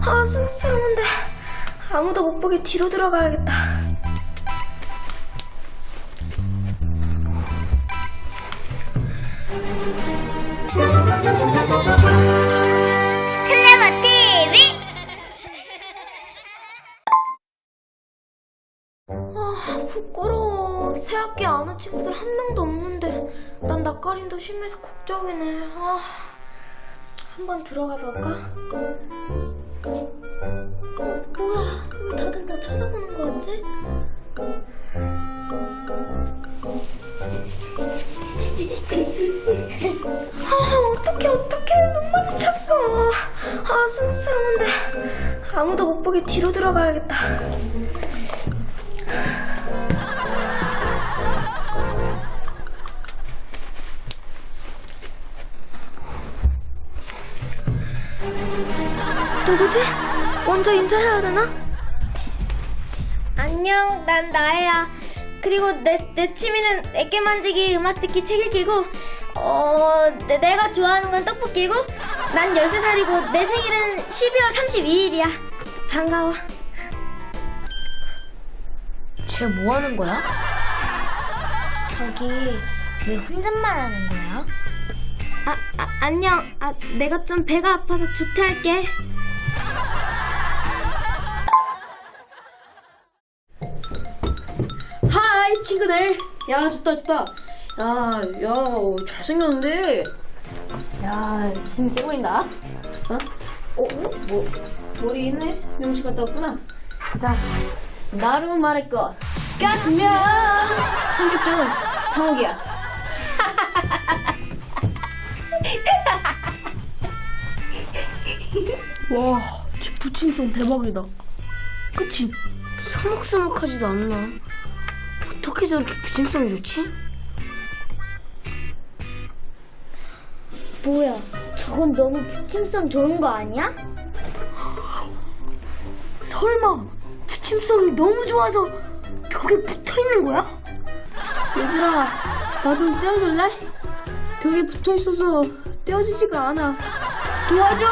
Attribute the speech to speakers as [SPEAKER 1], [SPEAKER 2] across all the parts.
[SPEAKER 1] 아, 쑥스러운데. 아무도 못 보게 뒤로 들어가야겠다.
[SPEAKER 2] 클레버 TV
[SPEAKER 1] 아, 부끄러워. 새 학기 아는 친구들 한 명도 없는데 난 낯가림도 심해서 걱정이네. 아, 한번 들어가 볼까? 어, 뭐야? 왜 다들 나 쳐다보는 거 같지? 아, 어떡해, 어떡해. 눈 마주쳤어. 아, 쑥스러운데. 아무도 못 보게 뒤로 들어가야겠다. 누구지? 먼저 인사해야 되나? 안녕, 난 나혜야. 그리고 내, 내 취미는 애기 만지기, 음악 듣기, 책 읽기고, 어, 내, 내가 좋아하는 건 떡볶이고, 난 13살이고, 내 생일은 12월 32일이야. 반가워.
[SPEAKER 2] 쟤 뭐 하는 거야? 저기 왜 혼잣말 하는 거야?
[SPEAKER 1] 아, 아, 안녕. 아, 내가 좀 배가 아파서 조퇴할게.
[SPEAKER 3] 친구들 야 좋다 좋다 야야 잘생겼는데 야힘 세 보인다 어? 어? 어? 뭐 머리 있네 명시 갔다 왔구나 자 나로 말할 것 같으면 성격 좋은 성욱이야
[SPEAKER 1] 와, 쟤 부침성 대박이다. 그치? 서먹서먹하지도 않나? 어떻게 저렇게 부침성이 좋지?
[SPEAKER 2] 뭐야 저건 너무 부침성 좋은 거 아니야?
[SPEAKER 1] 설마 부침성이 너무 좋아서 벽에 붙어 있는 거야?
[SPEAKER 3] 얘들아 나 좀 떼어줄래? 벽에 붙어 있어서 떼어지지가 않아 도와줘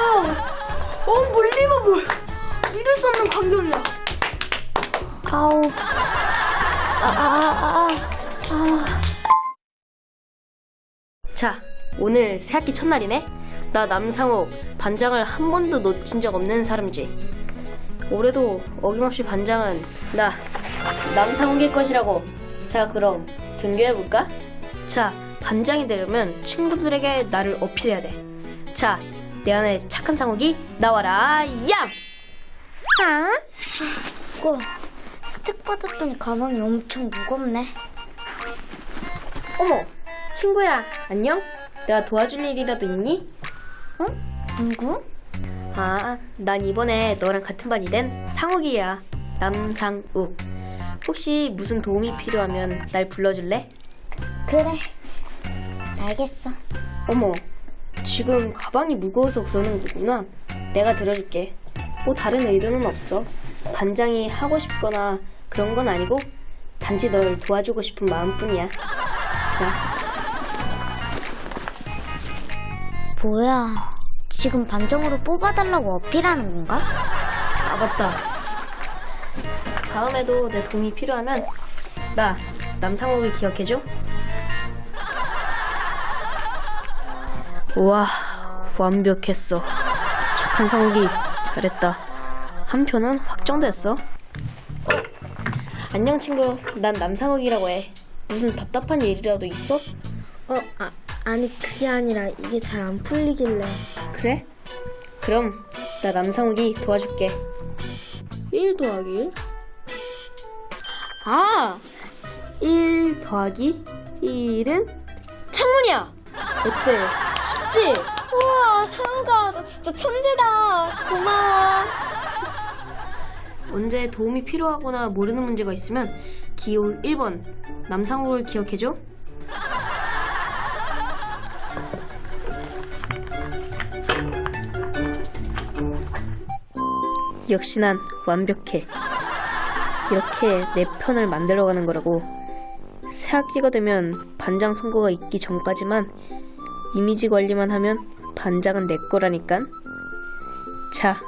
[SPEAKER 1] 어, 물리버블! 믿을 수 없는 광경이야.
[SPEAKER 2] 아우
[SPEAKER 3] 자, 오늘 새학기 첫날이네. 나 남상욱 반장을 한 번도 놓친 적 없는 사람지. 올해도 어김없이 반장은 나 남상욱의 것이라고. 자, 그럼 등교해 볼까? 자, 반장이 되려면 친구들에게 나를 어필해야 돼. 자, 내 안에 착한 상욱이 나와라. 얌!
[SPEAKER 2] 아? 무 스택 받았더니 가방이 엄청 무겁네
[SPEAKER 3] 어머, 친구야, 안녕? 내가 도와줄 일이라도 있니?
[SPEAKER 2] 어? 누구?
[SPEAKER 3] 아, 난 이번에 너랑 같은 반이 된 상욱이야. 남상욱. 혹시 무슨 도움이 필요하면 날 불러줄래?
[SPEAKER 2] 그래 알겠어
[SPEAKER 3] 어머, 지금 가방이 무거워서 그러는 거구나. 내가 들어줄게. 뭐 다른 의도는 없어. 반장이 하고 싶거나 그런 건 아니고 단지 널 도와주고 싶은 마음뿐이야. 자,
[SPEAKER 2] 뭐야 지금 반정으로 뽑아달라고 어필하는 건가?
[SPEAKER 3] 아 맞다. 다음에도 내 도움이 필요하면 나 남상욱을 기억해줘. 와 완벽했어. 착한 상욱이 잘했다. 한 표는 확정됐어. 어, 안녕 친구. 난 남상욱이라고 해. 무슨 답답한 일이라도 있어?
[SPEAKER 1] 어, 아, 아니, 그게 아니라 이게 잘 안 풀리길래.
[SPEAKER 3] 그래? 그럼 나 남상욱이 도와줄게.
[SPEAKER 1] 1 더하기 1?
[SPEAKER 3] 아! 1 더하기 1은 창문이야! 어때? 쉽지?
[SPEAKER 1] 우와, 상우가, 너 진짜 천재다. 고마워.
[SPEAKER 3] 언제 도움이 필요하거나 모르는 문제가 있으면 기호 1번 남상욱을 기억해줘. 역시 난 완벽해. 이렇게 내 편을 만들어가는 거라고. 새 학기가 되면 반장 선거가 있기 전까지만 이미지 관리만 하면 반장은 내 거라니깐. 자,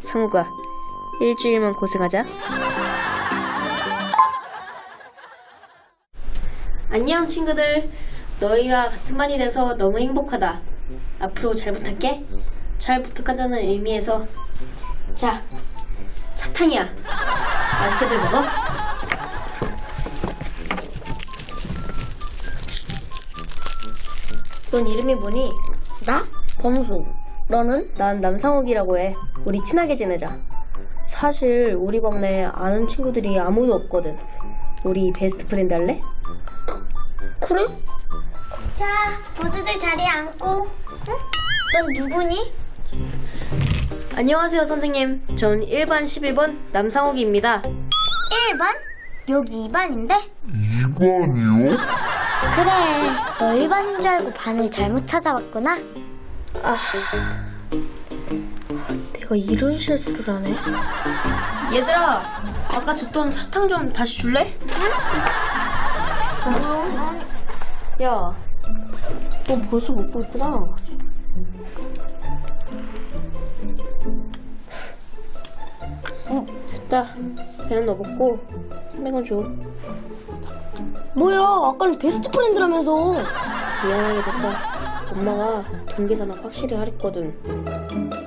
[SPEAKER 3] 상우가 일주일만 고생하자. 안녕 친구들. 너희가 같은 반이 돼서 너무 행복하다. 앞으로 잘 부탁해. 잘 부탁한다는 의미에서 자 사탕이야. 맛있게들 먹어. 넌 이름이 뭐니?
[SPEAKER 2] 나? 범수. 너는?
[SPEAKER 3] 난 남상욱이라고 해. 우리 친하게 지내자. 사실 우리 반에 아는 친구들이 아무도 없거든. 우리 베스트 프렌드 할래?
[SPEAKER 2] 그래? 자, 모두들 자리에 앉고. 응? 넌 누구니?
[SPEAKER 3] 안녕하세요 선생님. 전 1반 11번 남상욱입니다.
[SPEAKER 2] 1반? 여기 2반인데?
[SPEAKER 4] 2번이요?
[SPEAKER 2] 그래, 너 1반인 줄 알고 반을 잘못 찾아왔구나.
[SPEAKER 3] 아, 내가 이런 실수를 하네. 얘들아, 아까 줬던 사탕 좀 다시 줄래? 야, 너 벌써 먹고 있구나. 어, 됐다. 배는 너 먹고 300원 줘.
[SPEAKER 2] 뭐야, 아까는 베스트 프렌드라면서.
[SPEAKER 3] 미안하게 됐다. 엄마가 돈 계산을 확실히 하랬거든.